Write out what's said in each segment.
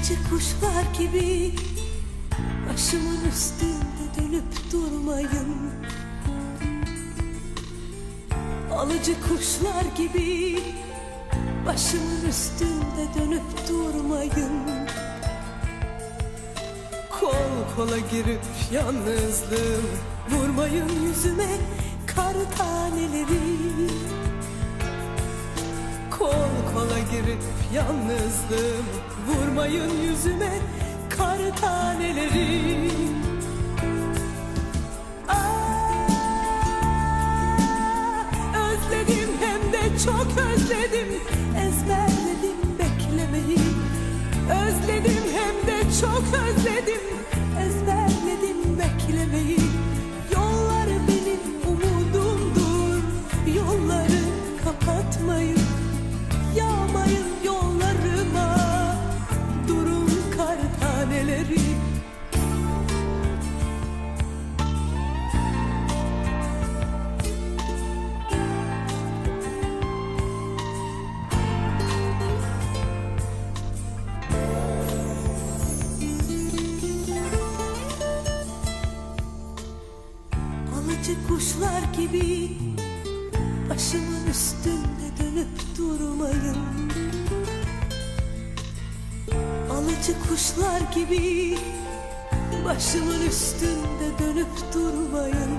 Alıcı kuşlar gibi Başımın üstünde dönüp durmayın. Alıcı kuşlar gibi Başımın üstünde dönüp durmayın. Kol kola girip yalnızlığım Vurmayın yüzüme kar taneleri Kola girip yalnızlığım Vurmayın yüzüme kar taneleri. Aa, Özledim hem de çok özledim Ezberledim beklemeyi. Özledim hem de çok özledim Ezberledim beklemeyi taneleri Alıcı kuşlar gibi Başımın üstünde dönüp durmayın Alıcı kuşlar gibi Başımın üstünde dönüp durmayın.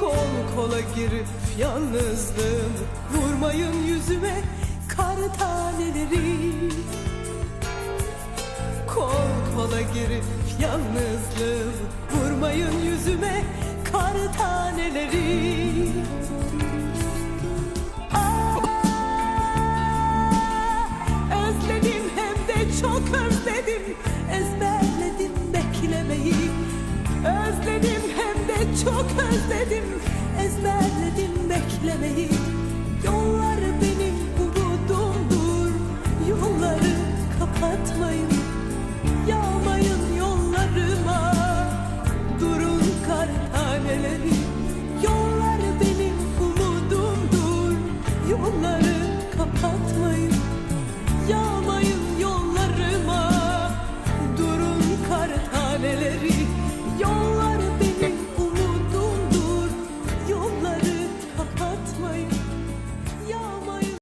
Kol kola girip yalnızlığım Vurmayın yüzüme kar taneleri. Kol kola girip yalnızlığım Vurmayın yüzüme çok özledim Ezberledim beklemeyi